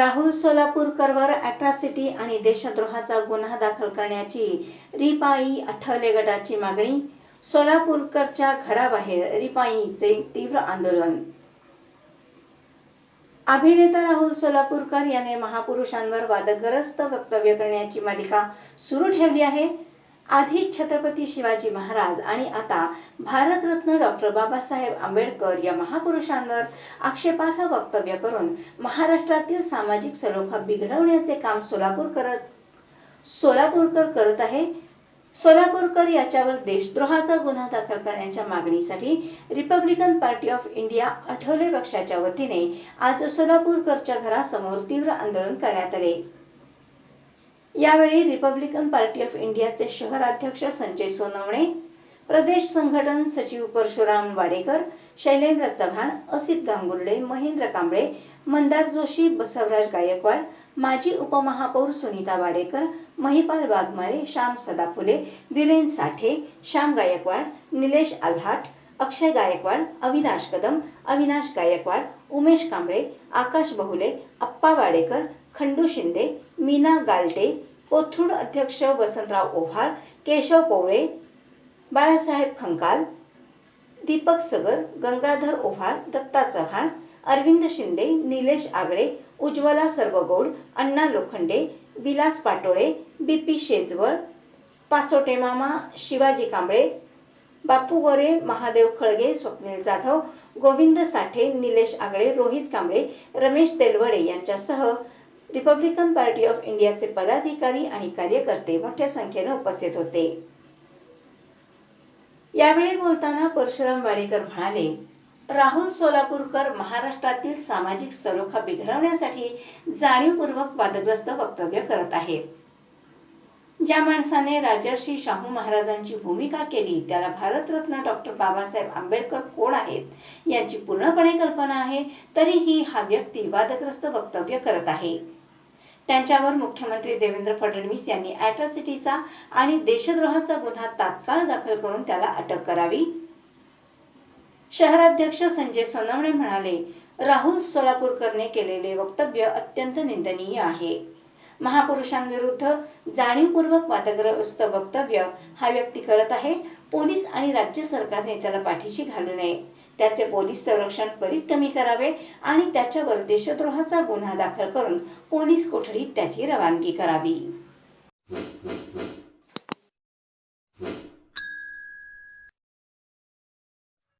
Rahul सोलापूरकरवर atrocity आणि देशद्रोहाचा गुन्हा दाखल करण्याची रिपाई आठवले गटाची मागणी सोलापूरकरच्या घराबाहेर रिपाईचे तीव्र आंदोलन. अभिनेता राहुल सोलापूरकर याने महापुरुषांवर वादग्रस्त वक्तव्य करण्याची मालिका सुरू ठेवली आहे. आधी छत्रपती शिवाजी महाराज आणि आता भारतरत्न डॉक्टर बाबासाहेब आंबेडकर या महापुरुषांवर आक्षेपार्ह वक्तव्य करून महाराष्ट्रातील सामाजिक सलोखा बिघडवण्याचे काम सोलापूर करत सोलापूरकर करत आहे. सोलापूरकर याच्यावर देशद्रोहाचा गुन्हा दाखल करण्याच्या मागणीसाठी Republican Party of India Athawale पक्षाच्या वतीने आज सोलापूरकरच्या घरासमोर तीव्र आंदोलन करण्यात आले. यावेळी रिपब्लिकन पार्टी ऑफ इंडियाचे शहराध्यक्ष संजय सोनवणे प्रदेश संघटन सचिव परशुराम वाडेकर शैलेंद्र चव्हाण असित गांगुर्डे महेंद्र कांबळे मंदार जोशी बसवराज गायकवाड माजी उपमहापौर सुनीता वाडेकर महिपाल वाघमारे श्याम सदाफुले वीरेन साठे श्याम गायकवाड निलेश आल्हाट अक्षय गायकवाड अविनाश कदम अविनाश गायकवाड उमेश कांबळे आकाश बहुले अप्पा वाडेकर खंडू शिंदे मीना गालटे कोथरूड अध्यक्ष वसंतराव ओव्हाळ केशव पोवळे बाळासाहेब खंकाल दीपक सगर गंगाधर ओव्हाळ दत्ता चव्हाण अरविंद शिंदे निलेश आगळे उज्ज्वला सर्वगौड अण्णा लोखंडे विलास पाटोळे बीपी शेजवळ पासोटे मामा शिवाजी कांबळे बापू गोरे महादेव खळगे स्वप्नील जाधव गोविंद साठे निलेश आगळे रोहित कांबळे रमेश तेलवडे यांच्यासह रिपब्लिकन पार्टी ऑफ इंडियाचे पदाधिकारी आणि कार्यकर्ते मोठ्या संख्येने उपस्थित होते. यावेळी बोलताना परशुराम वाडेकर म्हणाले राहुल सोलापूरकर महाराष्ट्रातील सामाजिक सलोखा बिघडवण्यासाठी जाणीवपूर्वक वादग्रस्त वक्तव्य करत आहे ज्या माणसाने राजर्षी शाहू महाराजांची भूमिका केली त्याला भारतरत्न डॉक्टर बाबासाहेब आंबेडकर कोण आहेत याची पूर्णपणे कल्पना आहे तरीही हा व्यक्ती वादग्रस्त वक्तव्य करत आहे. त्यांच्यावर मुख्यमंत्री देवेंद्र फडणवीस यांनी अॅट्रॉसिटीचा आणि देशद्रोहाचा गुन्हा तात्काळ दाखल करून त्याला अटक करावी. शहराध्यक्ष संजय सोनवणे म्हणाले राहुल सोलापूरकरने केलेले वक्तव्य अत्यंत निंदनीय आहे. महापुरुषांविरुद्ध जाणीवपूर्वक वादग्रस्त वक्तव्य हा व्यक्ती करत आहे. पोलीस आणि राज्य सरकारने त्याला पाठीशी घालू नये. त्याचे पोलीस संरक्षण त्वरित कमी करावे आणि त्याच्यावर देशद्रोहाचा गुन्हा दाखल करून पोलीस कोठडीत त्याची रवानगी करावी.